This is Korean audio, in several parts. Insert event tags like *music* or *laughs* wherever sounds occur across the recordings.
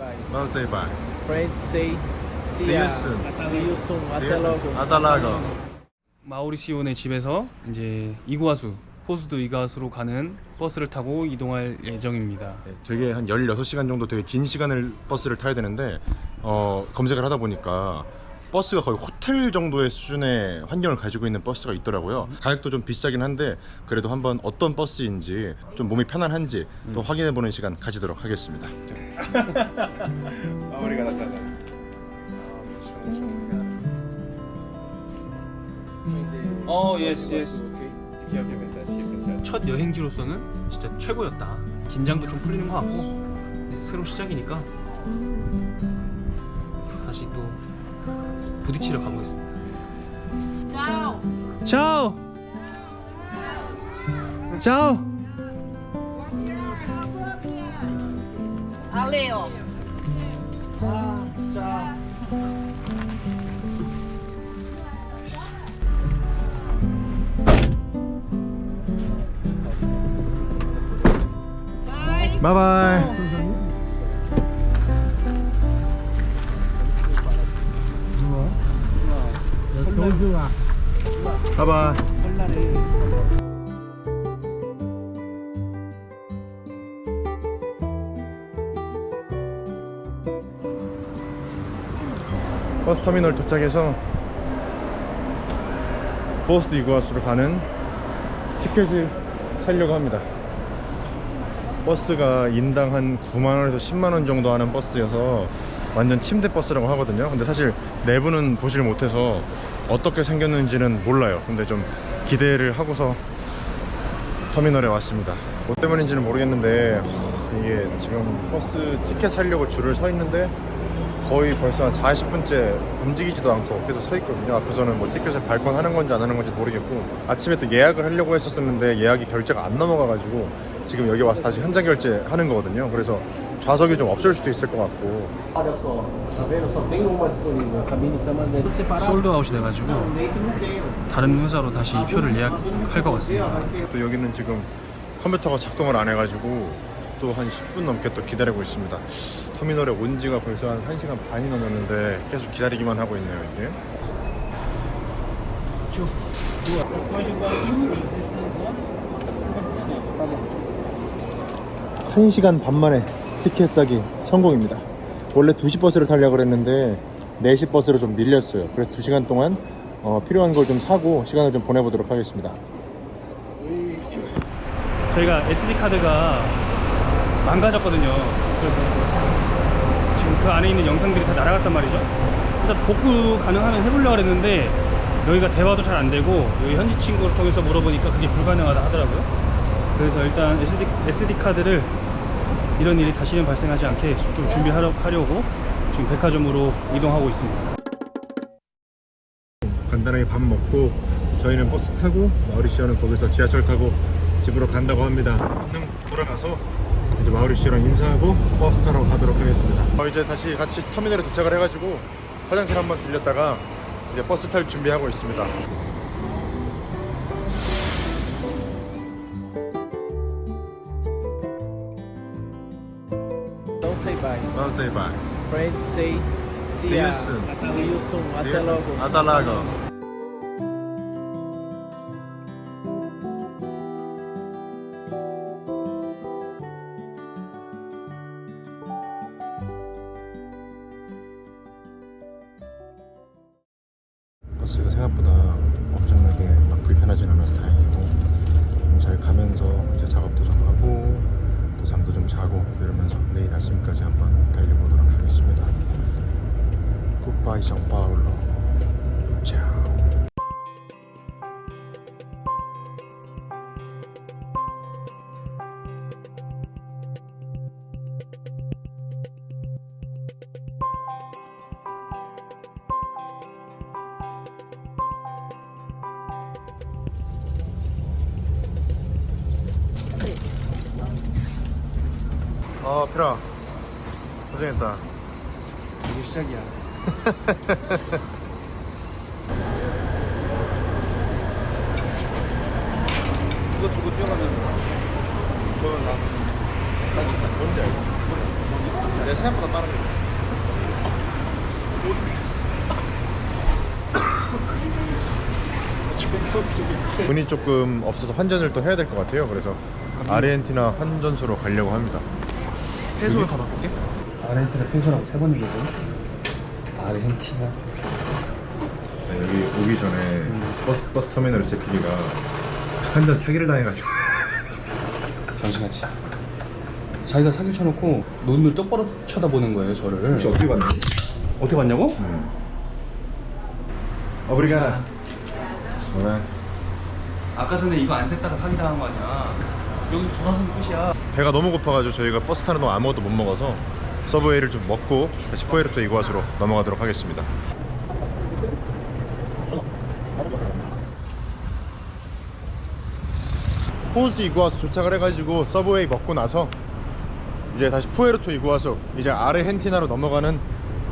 bye. Don't say bye. Friends say see, See you soon. See you soon. See you soon. Hasta luego. 마우리시오네 집에서 이제 이구아수 호수도 이가수로 가는 버스를 타고 이동할 예정입니다. 네, 되게 한 16시간 정도 되게 긴 시간을 버스를 타야 되는데 어, 검색을 하다 보니까 버스가 거의 호텔 정도의 수준의 환경을 가지고 있는 버스가 있더라고요. 가격도 좀 비싸긴 한데 그래도 한번 어떤 버스인지 좀 몸이 편안한지 또 확인해 보는 시간 가지도록 하겠습니다. *laughs* 마무리가 나타나. 어, 예스, 예스. 첫 여행지로서는 진짜 최고였다. 긴장도 좀 풀리는 것 같고 네, 새로 시작이니까 다시 또 부딪히러 가보겠습니다. Ciao. 차오. 차오. A Leo. 바이바이. 바이바이. 버스 터미널 도착해서 포스트 이구아수로 가는 티켓을 사려고 합니다. 버스가 인당 한 9만원에서 10만원 정도 하는 버스여서 완전 침대 버스라고 하거든요 근데 사실 내부는 보질 못해서 어떻게 생겼는지는 몰라요 근데 좀 기대를 하고서 터미널에 왔습니다 뭐 때문인지는 모르겠는데 하, 이게 지금 버스 티켓 사려고 줄을 서 있는데 거의 벌써 한 40분째 움직이지도 않고 계속 서 있거든요. 앞에서는 뭐 티켓을 발권하는 건지 안 하는 건지 모르겠고 아침에 또 예약을 하려고 했었었는데 예약이 결제가 안 넘어가가지고 지금 여기 와서 다시 현장 결제하는 거거든요. 그래서 좌석이 좀 없을 수도 있을 것 같고. 솔드아웃이 돼가지고 não tem. 다른 회사로 다시 표를 예약할 것 같습니다. 또 여기는 지금 컴퓨터가 작동을 안 해가지고 또 한 10분 넘게 또 기다리고 있습니다. 터미널에 온 지가 벌써 한 1시간 반이 넘었는데 계속 기다리기만 하고 있네요, 이게. 한 시간 반 만에 티켓 사기 성공입니다. 원래 2시 버스를 타려고 그랬는데 4시 버스로 좀 밀렸어요. 그래서 2시간 동안 어, 필요한 걸 좀 사고 시간을 좀 보내보도록 하겠습니다. 저희가 SD 카드가 망가졌거든요. 그래서 지금 그 안에 있는 영상들이 다 날아갔단 말이죠. 일단 복구 가능하면 해보려고 했는데 여기가 대화도 잘 안 되고 여기 현지 친구를 통해서 물어보니까 그게 불가능하다 하더라고요. 그래서 일단 SD, SD 카드를 이런 일이 다시는 발생하지 않게 좀 준비하려고 지금 백화점으로 이동하고 있습니다. 간단하게 밥 먹고 저희는 버스 타고 마우리시오는 거기서 지하철 타고 집으로 간다고 합니다. 얼른 돌아가서 이제 마우리시오랑 인사하고 버스 타러 가도록 하겠습니다. 어, 이제 다시 같이 터미널에 도착을 해가지고 화장실 한번 들렸다가 이제 버스 탈 준비하고 있습니다. Don't say bye. Friends say see, See you soon. See you soon. Hasta luego. Hasta luego. 버스가 생각보다 엄청나게 막 불편하진 않아서 다행이고 좀잘 가면서 이제 작업도 자고 이러면서 내일 아침까지 한번 달려보도록 하겠습니다. 굿바이 정파울로 차 아 피라 고생했다 이제 시작이야. *laughs* 이거 두고 뛰어가면 그건 나, 나 뭔지 알고 내 생각보다 빠르게. *laughs* 돈이 조금 없어서 환전을 또 해야 될 것 같아요. 그래서 아르헨티나 환전소로 가려고 합니다. 페소로 다 바꿀게. 아르헨티나 페소라고 세 번 얘기했거든. 아르헨티나. 네, 여기 오기 전에 버스 버스 터미널 제 PD가 환전 사기를 당해가지고 *laughs* 정신같이. 자기가 사기 쳐놓고 눈을 똑바로 쳐다보는 거예요, 저를. 혹시 어떻게 봤나요? 어떻게 봤냐고? 오브리가다. 뭐라? 아까 전에 이거 안 샜다가 사기 당한 거 아니야. 여기 돌아서는 끝이야. 배가 너무 고파가지고 저희가 버스 타는 동안 아무것도 못 먹어서 서브웨이를 좀 먹고 다시 푸에르토 이구아스로 넘어가도록 하겠습니다. 포스트 이구아스 도착을 해가지고 서브웨이 먹고 나서 이제 다시 푸에르토 이구아스 이제 아르헨티나로 넘어가는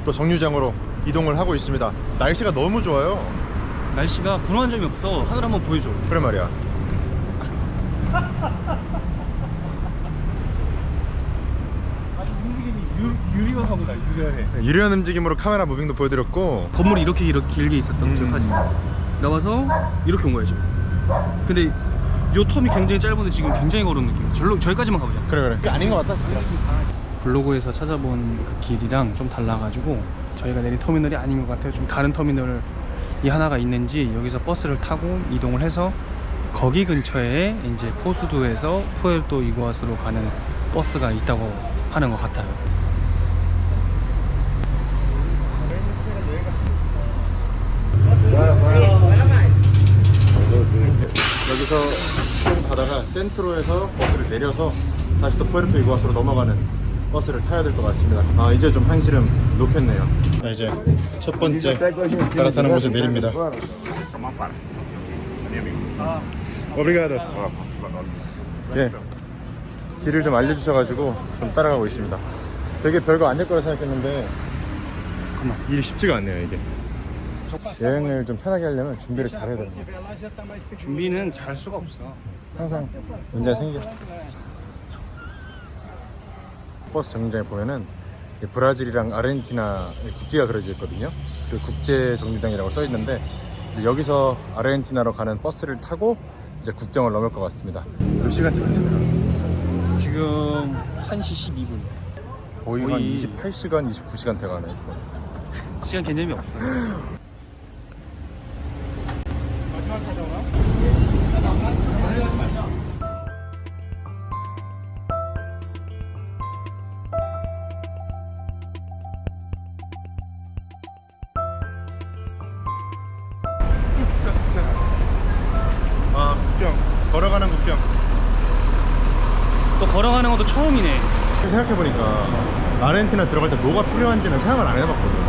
또 정류장으로 이동을 하고 있습니다. 날씨가 너무 좋아요. 날씨가 불안한 점이 없어. 하늘 한번 보여줘. 그래 말이야. 아니 움직임이 유, 유리화하고다 유리화해. 유리한 움직임으로 카메라 무빙도 보여드렸고 건물이 이렇게 이렇게 길게 있었던 거 기억하지? 나와서 이렇게 온 거야 지금. 근데 요 텀이 굉장히 짧은데 지금 굉장히 걸은 느낌. 절로 저기까지만 가보자. 그래 그래. 아닌 것 같다. 블로그에서 찾아본 그 길이랑 좀 달라가지고 저희가 내린 터미널이 아닌 것 같아요. 좀 다른 터미널이 하나가 있는지 여기서 버스를 타고 이동을 해서 거기 근처에 이제 포수도에서 푸에르토 이구아스로 가는 버스가 있다고 하는 것 같아요. 여기서 좀 가다가 센트로에서 버스를 내려서 다시 또 푸에르토 이구아스로 넘어가는 버스를 타야 될 것 같습니다. 아 이제 좀 한시름 높였네요. 자 이제 첫 번째 갈아타는 곳에 내립니다. 오브리가도. 예. 길을 좀 알려주셔가지고 좀 따라가고 있습니다. 되게 별거 아닐 거라 생각했는데 일이 쉽지가 않네요 이게. 여행을 좀 편하게 하려면 준비를 잘해야 돼요. 준비는 잘 수가 없어. 항상 문제가 생겨. 버스 정류장에 보면은 이 브라질이랑 아르헨티나 국기가 그려져 있거든요. 그 국제 정류장이라고 써 있는데 이제 여기서 아르헨티나로 가는 버스를 타고 이제 국경을 넘을 것 같습니다. 몇 시간째 걸리나요? 지금 1시 12분. 거의 한 거의- 28시간, 29시간 돼가네. 시간 개념이 없어. 마 *laughs* 것도 처음이네. 생각해보니까 아르헨티나 들어갈 때 뭐가 필요한지는 생각을 안 해봤거든.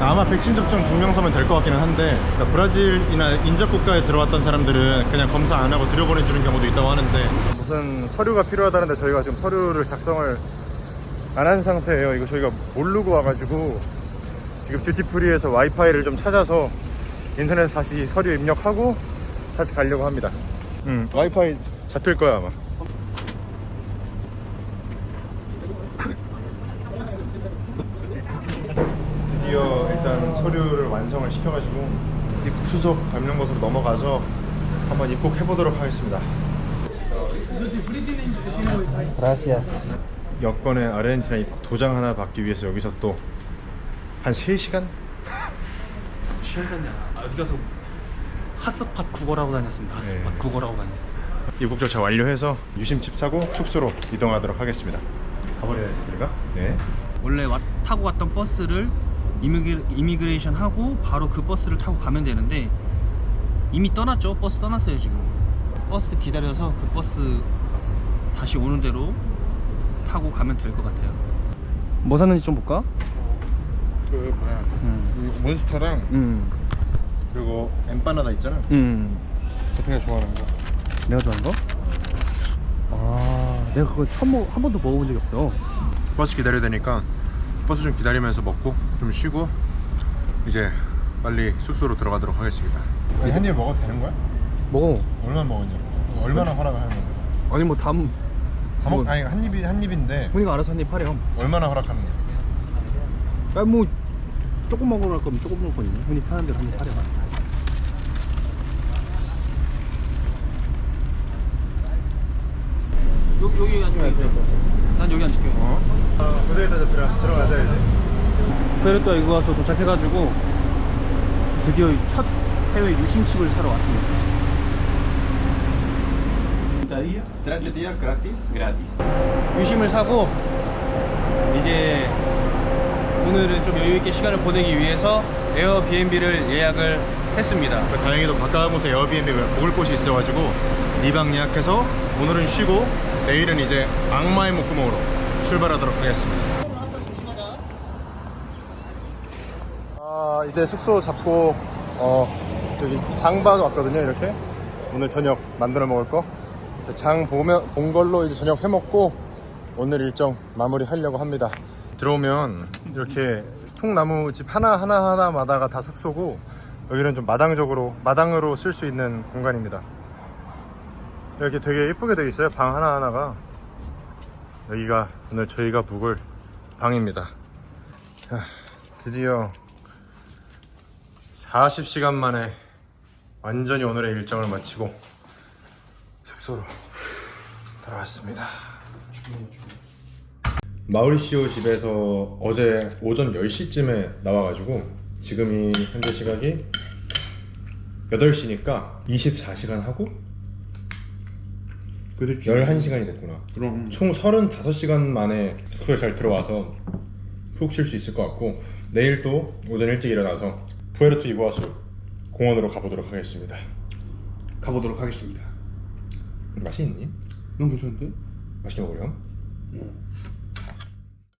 아마 백신 접종 증명서면 될 것 같기는 한데 그러니까 브라질이나 인접 국가에 들어왔던 사람들은 그냥 검사 안 하고 들여보내주는 경우도 있다고 하는데 무슨 서류가 필요하다는데 저희가 지금 서류를 작성을 안 한 상태예요. 이거 저희가 모르고 와가지고 지금 듀티프리에서 와이파이를 좀 찾아서 인터넷 다시 서류 입력하고 다시 가려고 합니다. 음, 와이파이 잡힐 거야 아마. 드디어 일단 서류를 완성을 시켜가지고 입국 수속 밟는 곳으로 넘어가서 한번 입국해 보도록 하겠습니다. 여권에 아르헨티나 입국 도장 하나 받기 위해서 여기서 또 한 3시간? 취했었냐? 아, 어디 가서 핫스팟 국어라고 다녔습니다. 핫스팟 네. 국어라고 다녔어. 입국 절차 완료해서 유심칩 사고 숙소로 이동하도록 하겠습니다. 가버려야 우리가? 네. 원래 와, 타고 왔던 버스를 이미그, 이미그레이션 하고 바로 그 버스를 타고 가면 되는데 이미 떠났죠. 버스 떠났어요 지금. 버스 기다려서 그 버스 다시 오는 대로 타고 가면 될 것 같아요. 뭐 샀는지 좀 볼까? 그 뭐야 음. 몬스터랑 음. 그리고 엠파나다 있잖아. 음. 대표가 좋아하는 거. 내가 좋아하는 거? 아, 내가 그거 처음 먹, 한 번도 먹어본 적이 없어. 버스 기다려야 되니까 버스 좀 기다리면서 먹고 좀 쉬고 이제 빨리 숙소로 들어가도록 하겠습니다. 한 입 먹어도 되는 거야? 먹어. 얼마 먹었냐? 얼마나 허락을 하는 거야? 아니 뭐 담 다 먹, 뭐. 아니 한 입이 한 입인데 훈이가 알아서 한입 하렴 얼마나 허락하는데? 아뭐 조금 먹으러 갈 거면 조금 먹을 거든요 훈이 편한 대로 한입 하렴 여기 여기 앉을게 난 여기 앉을게요 어? 고생했다 저 들어 들어가자 이제. 페르토 이거 와서 도착해가지고 드디어 첫 해외 유심칩을 사러 왔습니다 유심을 사고 이제 오늘은 좀 여유 있게 시간을 보내기 위해서 에어비앤비를 예약을 했습니다. 그 다행히도 가까운 곳에 에어비앤비가 묵을 곳이 있어가지고 2박 예약해서 오늘은 쉬고 내일은 이제 악마의 목구멍으로 출발하도록 하겠습니다. 아 이제 숙소 잡고 어 저기 장봐 왔거든요 이렇게 오늘 저녁 만들어 먹을 거. 장 보면 본 걸로 이제 저녁 해 먹고 오늘 일정 마무리 하려고 합니다. 들어오면 이렇게 통나무 집 하나 하나 하나마다가 다 숙소고 여기는 좀 마당적으로 마당으로 쓸 수 있는 공간입니다. 이렇게 되게 예쁘게 되어 있어요. 방 하나 하나가 여기가 오늘 저희가 묵을 방입니다. 자, 드디어 40시간 만에 완전히 오늘의 일정을 마치고 숙소로 돌아왔습니다. 마우리시오 집에서 어제 오전 10시쯤에 나와가지고 지금이 현재 시각이 8시니까 24시간 하고 그렇지 11시간이 됐구나. 그럼 총 35시간 만에 숙소에 잘 들어와서 푹 쉴 수 있을 것 같고 내일 또 오전 일찍 일어나서 푸에르토 이구아수 공원으로 가보도록 하겠습니다. 가보도록 하겠습니다 맛이 있니? 너무 괜찮은데? 맛있게 먹으렴? 응